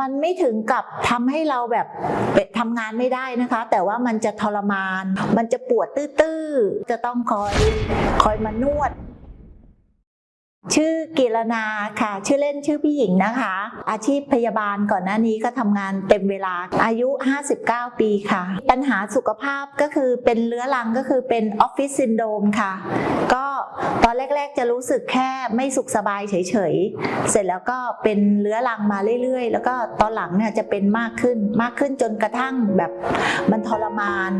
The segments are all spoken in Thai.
มันไม่ถึงกับทำให้เราแบบเอ่อทำงานไม่ได้นะคะ แต่ว่ามันจะทรมาน มันจะปวดตื้อๆ จะต้องคอยคอยมานวด ชื่อกิรนาค่ะ ชื่อเล่นชื่อพี่หญิงนะคะ อาชีพพยาบาลก่อนหน้านี้ก็ทำงานเต็มเวลาอายุ 59 ปีค่ะ ปัญหาสุขภาพก็คือเป็นเรื้อรังก็คือเป็นออฟฟิศซินโดมค่ะ ก็ตอนแรก ๆ จะรู้สึกแค่ไม่สุขสบายเฉย ๆ เสร็จแล้วก็เป็นเรื้อรังมาเรื่อย ๆ แล้วก็ตอนหลังเนี่ยจะเป็นมากขึ้นมากขึ้นจนกระทั่งแบบมันทรมาน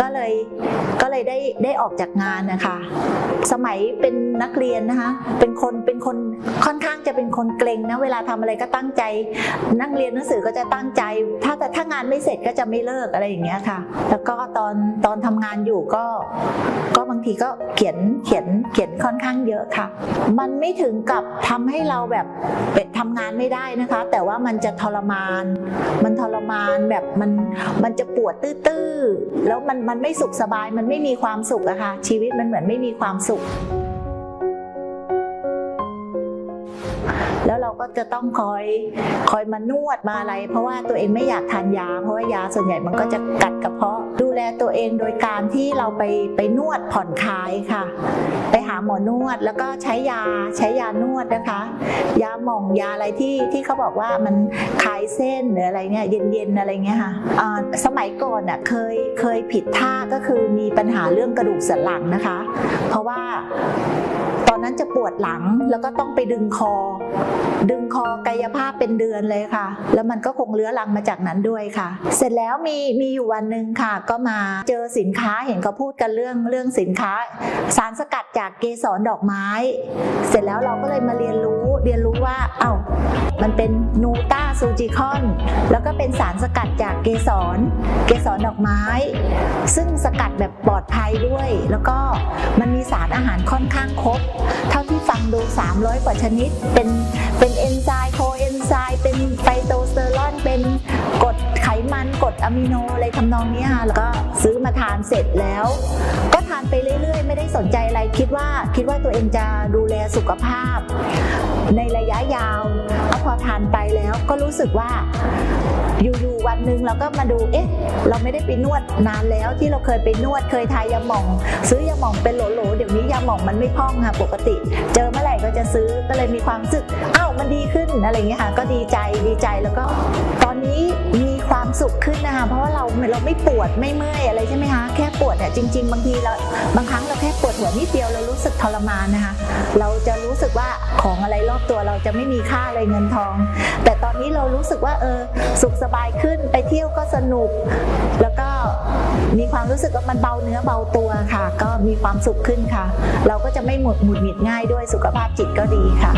ก็เลยก็เลยได้ได้ออกจากงานนะคะ สมัยเป็นนักเรียนนะคะเป็นคนเป็นคนค่อนข้างจะเป็นคนเกรงนะเวลาทำอะไรก็ตั้งใจ นั่งเรียนหนังสือก็จะตั้งใจ ถ้าแต่ถ้างานไม่เสร็จก็จะไม่เลิกอะไรอย่างเงี้ยค่ะ แล้วก็ตอนตอนทำงานอยู่ก็ ก็บางทีก็เขียนเขียนเขียนค่อนข้างเยอะค่ะ มันไม่ถึงกับทำให้เราแบบเป็นทำงานไม่ได้นะคะ แต่ว่ามันจะทรมาน มันทรมานแบบมันมันจะปวดตื้อๆแล้วมันมันไม่สุขสบายมันไม่มีความสุขอะค่ะชีวิตมันเหมือนไม่มีความสุข ก็จะต้องคอยคอยมานวดมาอะไร เพราะว่าตัวเองไม่อยากทานยา เพราะว่ายาส่วนใหญ่มันก็จะกัดกระเพาะ ดูแลตัวเองโดยการที่เราไปไปนวดผ่อนคลายค่ะ ไปหาหมอนวดแล้วก็ใช้ยาใช้ยานวดนะคะ ยาหม่องยาอะไรที่ที่เขาบอกว่ามันคลายเส้นหรืออะไรเนี่ยเย็นๆอะไรเงี้ยค่ะสมัยก่อนอะเคยเคยผิดท่าก็คือมีปัญหาเรื่องกระดูกสันหลังนะคะ เพราะว่าตอนนั้นจะปวดหลังแล้วก็ต้องไปดึงคอ ดึงคอกายภาพเป็นเดือนเลยค่ะ แล้วมันก็คงเลื้อรังมาจากนั้นด้วยค่ะ เสร็จแล้วมีมีอยู่วันหนึ่งค่ะ ก็มาเจอสินค้าเห็นเขาพูดกันเรื่องเรื่องสินค้า สารสกัดจากเกสรดอกไม้ เสร็จแล้วเราก็เลยมาเรียนรู้เรียนรู้ว่าเอ้ามันเป็นนูต้าซูจิคอน แล้วก็เป็นสารสกัดจากเกสร เกสรดอกไม้ ซึ่งสกัดแบบปลอดภัยด้วย แล้วก็มันมีสารอาหารค่อนข้างครบ เท่าที่ฟังดู 300 กว่าชนิดเป็นเป็นเอนไซม์โคเอนไซม์เป็นไฟโตสเตอรอนเป็นกรดไขมันกรดอะมิโนอะไรทำนองนี้ค่ะแล้วก็ซื้อมาทานเสร็จแล้ว ก็ทานไปเรื่อยๆ ไม่ได้สนใจอะไรคิดว่าคิดว่าตัวเองจะดูแลสุขภาพ ในระยะยาวแล้วพอทานไปแล้วก็รู้สึกว่าอยู่ๆวันหนึ่งเราก็มาดูเอ๊ะ เราไม่ได้ไปนวดนานแล้วที่เราเคยไปนวดเคยทายาหม่อง ซื้อยาหม่องเป็นโหลๆเดี๋ยวนี้ยาหม่องมันไม่พ่องค่ะปกติ เจอเมื่อไหร่ก็จะซื้อก็เลยมีความรู้สึกอ้าวมันดีขึ้นอะไรเงี้ยค่ะก็ดีใจดีใจแล้วก็ ตอนนี้มี ความสุขขึ้นนะคะเพราะว่าเราเราไม่ปวดไม่เมื่อยอะไรใช่ไหมคะแค่ปวดเนี่ยจริง ๆ บางทีเราบางครั้งเราแค่ปวดหัวนิดเดียวเรารู้สึกทรมานนะคะ เราจะรู้สึกว่าของอะไรรอบตัวเราจะไม่มีค่าอะไรเงินทอง แต่ตอนนี้เรารู้สึกว่าเออสุขสบายขึ้นไปเที่ยวก็สนุก แล้วก็มีความรู้สึกว่ามันเบาเนื้อเบาตัวค่ะ ก็มีความสุขขึ้นค่ะ เราก็จะไม่หมดหงุดหงิดง่ายด้วยสุขภาพจิตก็ดีค่ะ